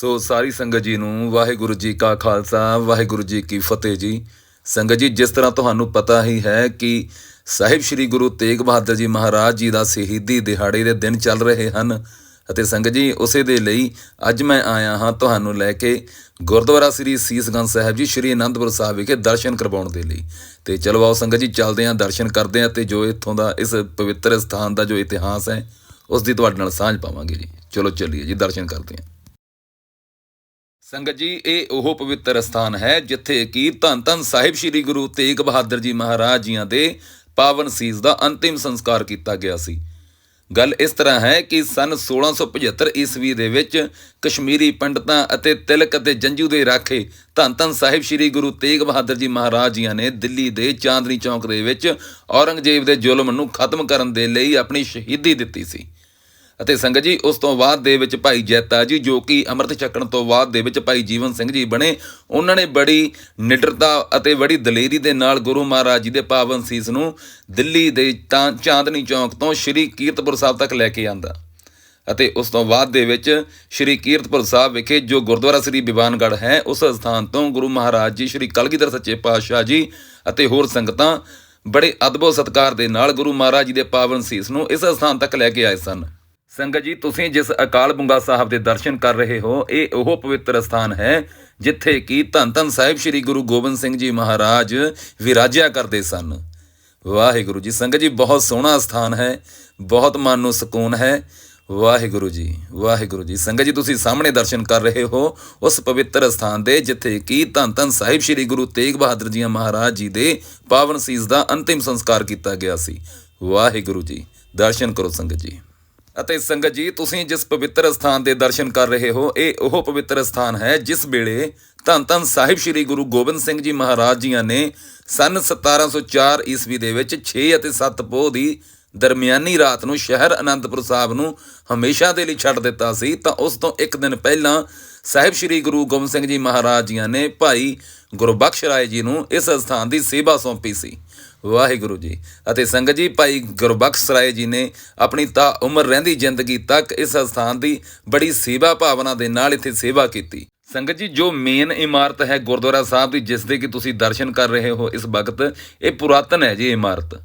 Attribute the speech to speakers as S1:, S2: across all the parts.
S1: ਸੋ ਸਾਰੀ ਸੰਗਤ ਜੀ ਨੂੰ ਵਾਹਿਗੁਰੂ ਜੀ ਕਾ ਖਾਲਸਾ, ਵਾਹਿਗੁਰੂ ਜੀ ਕੀ ਫਤਿਹ ਜੀ। ਸੰਗਤ ਜੀ, ਜਿਸ ਤਰ੍ਹਾਂ ਤੁਹਾਨੂੰ ਪਤਾ ਹੀ ਹੈ ਕਿ ਸਾਹਿਬ ਸ੍ਰੀ ਗੁਰੂ ਤੇਗ ਬਹਾਦਰ ਜੀ ਮਹਾਰਾਜ ਜੀ ਦਾ ਸ਼ਹੀਦੀ ਦਿਹਾੜੇ ਦੇ ਦਿਨ ਚੱਲ ਰਹੇ ਹਨ ਅਤੇ ਸੰਗਤ ਜੀ, ਉਸੇ ਦੇ ਲਈ ਅੱਜ ਮੈਂ ਆਇਆ ਹਾਂ ਤੁਹਾਨੂੰ ਲੈ ਕੇ ਗੁਰਦੁਆਰਾ ਸ੍ਰੀ ਸੀਸਗੰਜ ਸਾਹਿਬ ਜੀ, ਸ੍ਰੀ ਅਨੰਦਪੁਰ ਸਾਹਿਬ ਵਿਖੇ ਦਰਸ਼ਨ ਕਰਵਾਉਣ ਦੇ ਲਈ। ਤੇ ਚਲੋ ਆਓ ਸੰਗਤ ਜੀ, ਚੱਲਦੇ ਹਾਂ, ਦਰਸ਼ਨ ਕਰਦੇ ਹਾਂ ਤੇ ਜੋ ਇੱਥੋਂ ਦਾ, ਇਸ ਪਵਿੱਤਰ ਸਥਾਨ ਦਾ ਜੋ ਇਤਿਹਾਸ ਹੈ, ਉਸ ਦੀ ਤੁਹਾਡੇ ਨਾਲ ਸਾਂਝ ਪਾਵਾਂਗੇ ਜੀ। ਚਲੋ ਚੱਲੀਏ ਜੀ, ਦਰਸ਼ਨ ਕਰਦੇ ਹਾਂ। ਸੰਗਤ ਜੀ, ਇਹ ਉਹ ਪਵਿੱਤਰ ਸਥਾਨ ਹੈ ਜਿੱਥੇ ਕਿ ਧੰਨ ਧੰਨ ਸਾਹਿਬ ਸ੍ਰੀ ਗੁਰੂ ਤੇਗ ਬਹਾਦਰ ਜੀ ਮਹਾਰਾਜ ਜੀਆਂ ਦੇ ਪਾਵਨ ਸੀਸ ਦਾ ਅੰਤਿਮ ਸੰਸਕਾਰ ਕੀਤਾ ਗਿਆ ਸੀ। ਗੱਲ ਇਸ ਤਰ੍ਹਾਂ ਹੈ ਕਿ ਸਨ 1675 ਈਸਵੀ ਦੇ ਵਿੱਚ ਕਸ਼ਮੀਰੀ ਪੰਡਤਾਂ ਅਤੇ ਤਿਲਕ ਅਤੇ ਜੰਜੂ ਦੇ ਰਾਖੇ ਧੰਨ ਧੰਨ ਸਾਹਿਬ ਸ੍ਰੀ ਗੁਰੂ ਤੇਗ ਬਹਾਦਰ ਜੀ ਮਹਾਰਾਜ ਜੀਆਂ ਨੇ ਦਿੱਲੀ ਦੇ ਚਾਂਦਨੀ ਚੌਕ ਦੇ ਵਿੱਚ ਔਰੰਗਜ਼ੇਬ ਦੇ ਜ਼ੁਲਮ ਨੂੰ ਖਤਮ ਕਰਨ ਦੇ ਲਈ ਆਪਣੀ ਸ਼ਹੀਦੀ ਦਿੱਤੀ ਸੀ। ਅਤੇ ਸੰਗਤ ਜੀ, ਉਸ ਤੋਂ ਬਾਅਦ ਦੇ ਵਿੱਚ ਭਾਈ ਜੈਤਾ ਜੀ, ਜੋ ਕਿ ਅੰਮ੍ਰਿਤ ਛਕਣ ਤੋਂ ਬਾਅਦ ਦੇ ਵਿੱਚ ਭਾਈ ਜੀਵਨ ਸਿੰਘ ਜੀ ਬਣੇ, ਉਹਨਾਂ ਨੇ ਬੜੀ ਨਿਡਰਤਾ ਅਤੇ ਬੜੀ ਦਲੇਰੀ ਦੇ ਨਾਲ ਗੁਰੂ ਮਹਾਰਾਜ ਜੀ ਦੇ ਪਾਵਨ ਸੀਸ ਨੂੰ ਦਿੱਲੀ ਦੇ ਤਾਂ ਚਾਂਦਨੀ ਚੌਕ ਤੋਂ ਸ਼੍ਰੀ ਕੀਰਤਪੁਰ ਸਾਹਿਬ ਤੱਕ ਲੈ ਕੇ ਆਂਦਾ। ਅਤੇ ਉਸ ਤੋਂ ਬਾਅਦ ਦੇ ਵਿੱਚ ਸ਼੍ਰੀ ਕੀਰਤਪੁਰ ਸਾਹਿਬ ਵਿਖੇ ਜੋ ਗੁਰਦੁਆਰਾ ਸ੍ਰੀ ਬਿਵਾਨਗੜ੍ਹ ਹੈ, ਉਸ ਸਥਾਨ ਤੋਂ ਗੁਰੂ ਮਹਾਰਾਜ ਜੀ, ਸ਼੍ਰੀ ਕਲਗੀਧਰ ਸੱਚੇ ਪਾਤਸ਼ਾਹ ਜੀ ਅਤੇ ਹੋਰ ਸੰਗਤਾਂ ਬੜੇ ਅਦਭੁਤ ਸਤਕਾਰ ਦੇ ਨਾਲ ਗੁਰੂ ਮਹਾਰਾਜ ਜੀ ਦੇ ਪਾਵਨ ਸੀਸ ਨੂੰ ਇਸ ਸਥਾਨ ਤੱਕ ਲੈ ਕੇ ਆਏ ਸਨ। ਸੰਗਤ ਜੀ, ਤੁਸੀਂ ਜਿਸ ਅਕਾਲ ਬੰਗਾ ਸਾਹਿਬ ਦੇ ਦਰਸ਼ਨ ਕਰ ਰਹੇ ਹੋ, ਇਹ ਉਹ ਪਵਿੱਤਰ ਸਥਾਨ ਹੈ ਜਿੱਥੇ ਕਿ ਧੰਨ ਧੰਨ ਸਾਹਿਬ ਸ੍ਰੀ ਗੁਰੂ ਗੋਬਿੰਦ ਸਿੰਘ ਜੀ ਮਹਾਰਾਜ ਵਿਰਾਜਿਆ ਕਰਦੇ ਸਨ। ਵਾਹਿਗੁਰੂ ਜੀ, ਸੰਗਤ ਜੀ, ਬਹੁਤ ਸੋਹਣਾ ਸਥਾਨ ਹੈ, ਬਹੁਤ ਮਨ ਨੂੰ ਸਕੂਨ ਹੈ। ਵਾਹਿਗੁਰੂ ਜੀ ਵਾਹਿਗੁਰੂ ਜੀ, ਸੰਗਤ ਜੀ, ਤੁਸੀਂ ਸਾਹਮਣੇ ਦਰਸ਼ਨ ਕਰ ਰਹੇ ਹੋ ਉਸ ਪਵਿੱਤਰ ਸਥਾਨ ਦੇ ਜਿੱਥੇ ਕਿ ਧੰਨ ਧੰਨ ਸਾਹਿਬ ਸ੍ਰੀ ਗੁਰੂ ਤੇਗ ਬਹਾਦਰ ਜੀ ਮਹਾਰਾਜ ਜੀ ਦੇ ਪਾਵਨ ਸੀਸ ਦਾ ਅੰਤਿਮ ਸੰਸਕਾਰ ਕੀਤਾ ਗਿਆ ਸੀ। ਵਾਹਿਗੁਰੂ ਜੀ, ਦਰਸ਼ਨ ਕਰੋ ਸੰਗਤ ਜੀ। ਅਤੇ ਸੰਗਤ ਜੀ, ਤੁਸੀਂ ਜਿਸ ਪਵਿੱਤਰ ਸਥਾਨ ਦੇ ਦਰਸ਼ਨ ਕਰ ਰਹੇ ਹੋ, ਇਹ ਉਹ ਪਵਿੱਤਰ ਸਥਾਨ ਹੈ ਜਿਸ ਵੇਲੇ ਧੰਨ ਧੰਨ ਸਾਹਿਬ ਸ੍ਰੀ ਗੁਰੂ ਗੋਬਿੰਦ ਸਿੰਘ ਜੀ ਮਹਾਰਾਜ ਜੀਆਂ ਨੇ ਸਨ 1704 ਈਸਵੀ ਦੇ ਵਿੱਚ 6 ਅਤੇ 7 ਪੋਹ ਦੀ ਦਰਮਿਆਨੀ ਰਾਤ ਨੂੰ ਸ਼ਹਿਰ ਅਨੰਦਪੁਰ ਸਾਹਿਬ ਨੂੰ ਹਮੇਸ਼ਾ ਦੇ ਲਈ ਛੱਡ ਦਿੱਤਾ ਸੀ, ਤਾਂ ਉਸ ਤੋਂ ਇੱਕ ਦਿਨ ਪਹਿਲਾਂ ਸਾਹਿਬ ਸ੍ਰੀ ਗੁਰੂ ਗੋਬਿੰਦ ਸਿੰਘ ਜੀ ਮਹਾਰਾਜ ਜੀਆਂ ਨੇ ਭਾਈ ਗੁਰਬਖਸ਼ ਰਾਏ ਜੀ ਨੂੰ ਇਸ ਸਥਾਨ ਦੀ ਸੇਵਾ ਸੌਂਪੀ ਸੀ। ਵਾਹਿਗੁਰੂ ਜੀ। ਅਤੇ ਸੰਗਤ ਜੀ, ਭਾਈ ਗੁਰਬਖਸ਼ ਰਾਏ ਜੀ ਨੇ ਆਪਣੀ ਤਾ ਉਮਰ ਰਹਿੰਦੀ ਜ਼ਿੰਦਗੀ ਤੱਕ ਇਸ ਸਥਾਨ ਦੀ ਬੜੀ ਸੇਵਾ ਭਾਵਨਾ ਦੇ ਨਾਲ ਇੱਥੇ ਸੇਵਾ ਕੀਤੀ। ਸੰਗਤ ਜੀ, ਜੋ ਮੇਨ ਇਮਾਰਤ ਹੈ ਗੁਰਦੁਆਰਾ ਸਾਹਿਬ ਦੀ, ਜਿਸ ਦੇ ਕਿ ਤੁਸੀਂ ਦਰਸ਼ਨ ਕਰ ਰਹੇ ਹੋ ਇਸ ਵਕਤ, ਇਹ ਪੁਰਾਤਨ ਹੈ ਜੀ ਇਮਾਰਤ।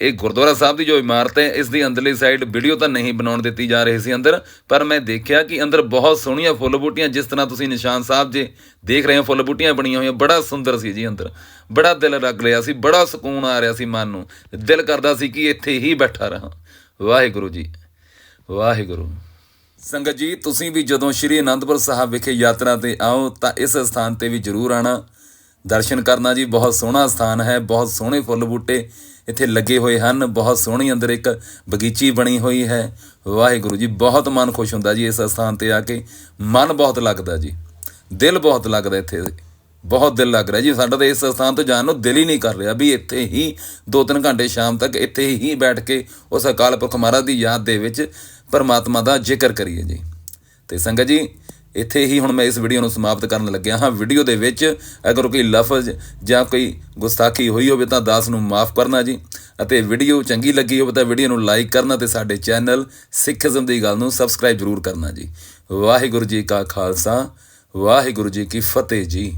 S1: ਇਹ ਗੁਰਦੁਆਰਾ ਸਾਹਿਬ ਦੀ ਜੋ ਇਮਾਰਤ ਹੈ, ਇਸ ਦੀ ਅੰਦਰਲੀ ਸਾਈਡ ਵੀਡੀਓ ਤਾਂ ਨਹੀਂ ਬਣਾਉਣ ਦਿੱਤੀ ਜਾ ਰਹੀ ਸੀ ਅੰਦਰ, ਪਰ ਮੈਂ ਦੇਖਿਆ ਕਿ ਅੰਦਰ ਬਹੁਤ ਸੋਹਣੀਆਂ ਫੁੱਲ ਬੂਟੀਆਂ, ਜਿਸ ਤਰ੍ਹਾਂ ਤੁਸੀਂ ਨਿਸ਼ਾਨ ਸਾਹਿਬ ਜੇ ਦੇਖ ਰਹੇ ਹੋ, ਫੁੱਲ ਬੂਟੀਆਂ ਬਣੀਆਂ ਹੋਈਆਂ, ਬੜਾ ਸੁੰਦਰ ਸੀ ਜੀ ਅੰਦਰ। ਬੜਾ ਦਿਲ ਲੱਗ ਰਿਹਾ ਸੀ, ਬੜਾ ਸਕੂਨ ਆ ਰਿਹਾ ਸੀ ਮਨ ਨੂੰ। ਦਿਲ ਕਰਦਾ ਸੀ ਕਿ ਇੱਥੇ ਹੀ ਬੈਠਾ ਰਹਾ। ਵਾਹਿਗੁਰੂ ਜੀ, ਵਾਹਿਗੁਰੂ। ਸੰਗਤ ਜੀ, ਤੁਸੀਂ ਵੀ ਜਦੋਂ ਸ਼੍ਰੀ ਅਨੰਦਪੁਰ ਸਾਹਿਬ ਵਿਖੇ ਯਾਤਰਾ ਤੇ ਆਓ, ਤਾਂ ਇਸ ਸਥਾਨ ਤੇ ਵੀ ਜ਼ਰੂਰ ਆਣਾ ਦਰਸ਼ਨ ਕਰਨਾ ਜੀ, ਬਹੁਤ ਸੋਹਣਾ ਸਥਾਨ ਹੈ, ਬਹੁਤ ਸੋਹਣੇ ਫੁੱਲ ਬੂਟੇ ਇੱਥੇ ਲੱਗੇ ਹੋਏ ਹਨ, ਬਹੁਤ ਸੋਹਣੀ ਅੰਦਰ ਇੱਕ ਬਗੀਚੀ ਬਣੀ ਹੋਈ ਹੈ। ਵਾਹਿਗੁਰੂ ਜੀ, ਬਹੁਤ ਮਨ ਖੁਸ਼ ਹੁੰਦਾ ਜੀ ਇਸ ਸਥਾਨ ਤੇ ਆ ਕੇ। ਮਨ ਬਹੁਤ ਲੱਗਦਾ ਜੀ, ਦਿਲ ਬਹੁਤ ਲੱਗਦਾ ਇੱਥੇ। ਬਹੁਤ ਦਿਲ ਲੱਗ ਰਿਹਾ ਜੀ, ਸਾਡਾ ਤਾਂ ਇਸ ਸਥਾਨ ਤੋਂ ਜਾਣ ਨੂੰ ਦਿਲ ਹੀ ਨਹੀਂ ਕਰ ਰਿਹਾ ਵੀ ਇੱਥੇ ਹੀ 2-3 ਘੰਟੇ ਸ਼ਾਮ ਤੱਕ ਇੱਥੇ ਹੀ ਬੈਠ ਕੇ ਉਸ ਅਕਾਲ ਪੁਰਖ ਮਹਾਰਾਜ ਦੀ ਯਾਦ ਦੇ ਵਿੱਚ ਪਰਮਾਤਮਾ ਦਾ ਜ਼ਿਕਰ ਕਰੀਏ ਜੀ। ਤੇ ਸੰਗਤ ਜੀ ਇੱਥੇ ਹੀ ਹੁਣ ਮੈਂ ਇਸ ਵੀਡੀਓ ਨੂੰ ਸਮਾਪਤ ਕਰਨ ਲੱਗਿਆ ਹਾਂ। ਵੀਡੀਓ ਦੇ ਵਿੱਚ ਅਗਰ ਕੋਈ ਲਫ਼ਜ਼ ਜਾਂ ਕੋਈ ਗੁਸਤਾਖੀ ਹੋਈ ਹੋਵੇ ਤਾਂ ਦਾਸ ਨੂੰ ਮਾਫ ਕਰਨਾ ਜੀ। ਅਤੇ ਵੀਡੀਓ ਚੰਗੀ ਲੱਗੀ ਹੋਵੇ ਤਾਂ ਵੀਡੀਓ ਨੂੰ ਲਾਈਕ ਕਰਨਾ ਤੇ ਸਾਡੇ ਚੈਨਲ ਸਿੱਖੀਜ਼ਮ ਦੀ ਗੱਲ ਨੂੰ ਸਬਸਕ੍ਰਾਈਬ ਜ਼ਰੂਰ ਕਰਨਾ ਜੀ। ਵਾਹਿਗੁਰੂ ਜੀ ਕਾ ਖਾਲਸਾ, ਵਾਹਿਗੁਰੂ ਜੀ ਕੀ ਫਤਿਹ ਜੀ।